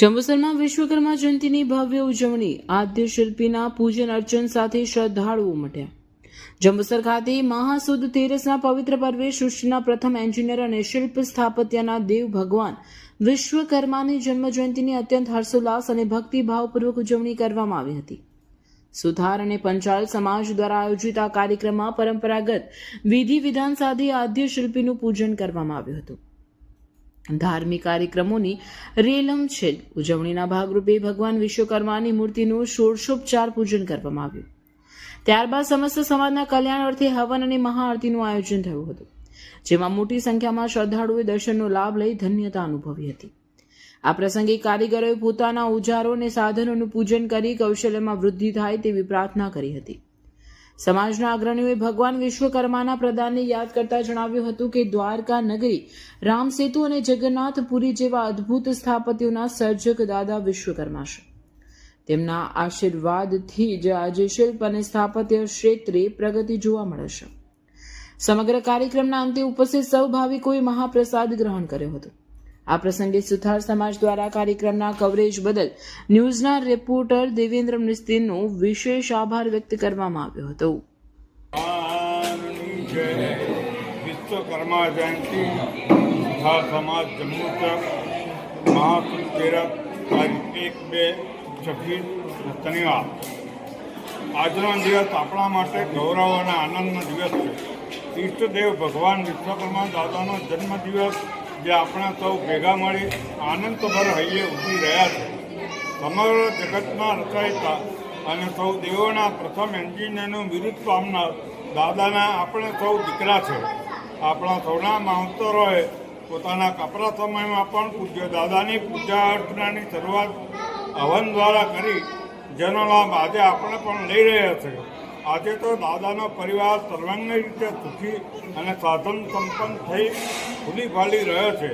જંબુસરમાં વિશ્વકર્મા જયંતિની ભવ્ય ઉજવણી. આદ્ય શિલ્પીના પૂજન અર્ચન સાથે શ્રદ્ધાળુઓ ઉમટ્યા. જંબુસર ખાતે મહાસુદ તેરસના પવિત્ર પર્વે સૃષ્ટિના પ્રથમ એન્જિનિયર અને શિલ્પ સ્થાપત્યના દેવ ભગવાન વિશ્વકર્માની જન્મજયંતિની અત્યંત હર્ષોલ્લાસ અને ભક્તિભાવપૂર્વક ઉજવણી કરવામાં આવી હતી. સુથાર અને પંચાલ સમાજ દ્વારા આયોજિત આ કાર્યક્રમમાં પરંપરાગત વિધિ વિધાન સાથે આદ્ય શિલ્પીનું પૂજન કરવામાં આવ્યું હતું. ધાર્મિક કાર્યક્રમોની રેલમ છે. ઉજવણીના ભાગરૂપે ભગવાન વિશ્વકર્માની મૂર્તિનું ષોડશોપચાર પૂજન કરવામાં આવ્યું. ત્યારબાદ સમસ્ત સમાજના કલ્યાણ અર્થે હવન અને મહાઆરતીનું આયોજન થયું હતું. જેમાં મોટી સંખ્યામાં શ્રદ્ધાળુઓએ દર્શનનો લાભ લઈ ધન્યતા અનુભવી હતી. આ પ્રસંગે કારીગરોએ પોતાના ઉજારો અને સાધનોનું પૂજન કરી કૌશલ્યમાં વૃદ્ધિ થાય તેવી પ્રાર્થના કરી હતી. સમાજના અગ્રણીઓએ ભગવાન વિશ્વકર્માના પ્રદાનને યાદ કરતા જણાવ્યું હતું કે દ્વારકા નગરી રામસેતુ અને જગન્નાથપુરી જેવા અદ્ભુત સ્થાપત્યોના સર્જક દાદા વિશ્વકર્મા છે. તેમના આશીર્વાદથી જ આજે શિલ્પ અને સ્થાપત્ય ક્ષેત્રે પ્રગતિ જોવા મળે છે. સમગ્ર કાર્યક્રમના અંતે ઉપસ્થિત સૌ ભાવિકોએ મહાપ્રસાદ ગ્રહણ કર્યો હતો. આ પ્રસંગે સુથાર સમાજ દ્વારા કાર્યક્રમના કવરેજ બદલ ન્યૂઝના રિપોર્ટર દેવેન્દ્ર મિસ્ત્રીનો વિશેષ આભાર વ્યક્ત કરવામાં આવ્યો હતો. વિશ્વકર્મા જયંતિ. સુથાર સમાજ જમ્મુ તારીખ એક, બે શનિવાર આજનો દિવસ આપણા માટે ગૌરવ અને આનંદનો દિવસ છે. ઈષ્ટદેવ ભગવાન વિશ્વકર્મા દાદાનો જન્મદિવસ જે આપણે સૌ ભેગા મળી આનંદભર હૈયે ઊભી રહ્યા છે. સમગ્ર જગતમાં રચાયેલા અને સૌ દેવોના પ્રથમ એન્જિનિયરનું બિરુદ પામનાર દાદાના આપણે સૌ દીકરા છે. આપણા સૌના માવતરોએ પોતાના કપરા સમયમાં પણ પૂજ્ય દાદાની પૂજા અર્ચનાની શરૂઆત હવન દ્વારા કરી જેનો લાભ આજે આપણે પણ લઈ રહ્યા છે. આજે તો દાદાનો પરિવાર સર્વાંગી રીતે સુખી અને સાધન સંપન્ન થઈ ખુલી ફાલી રહ્યો છે.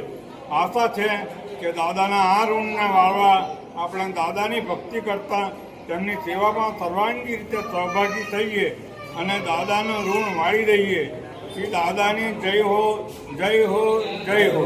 આશા છે કે દાદાના આ ઋણને વાળવા આપણે દાદાની ભક્તિ કરતા તેમની સેવામાં સર્વાંગી રીતે સહભાગી થઈએ અને દાદાનું ઋણ વાળી દઈએ. શ્રી દાદાની જય હો જય હો જય હો.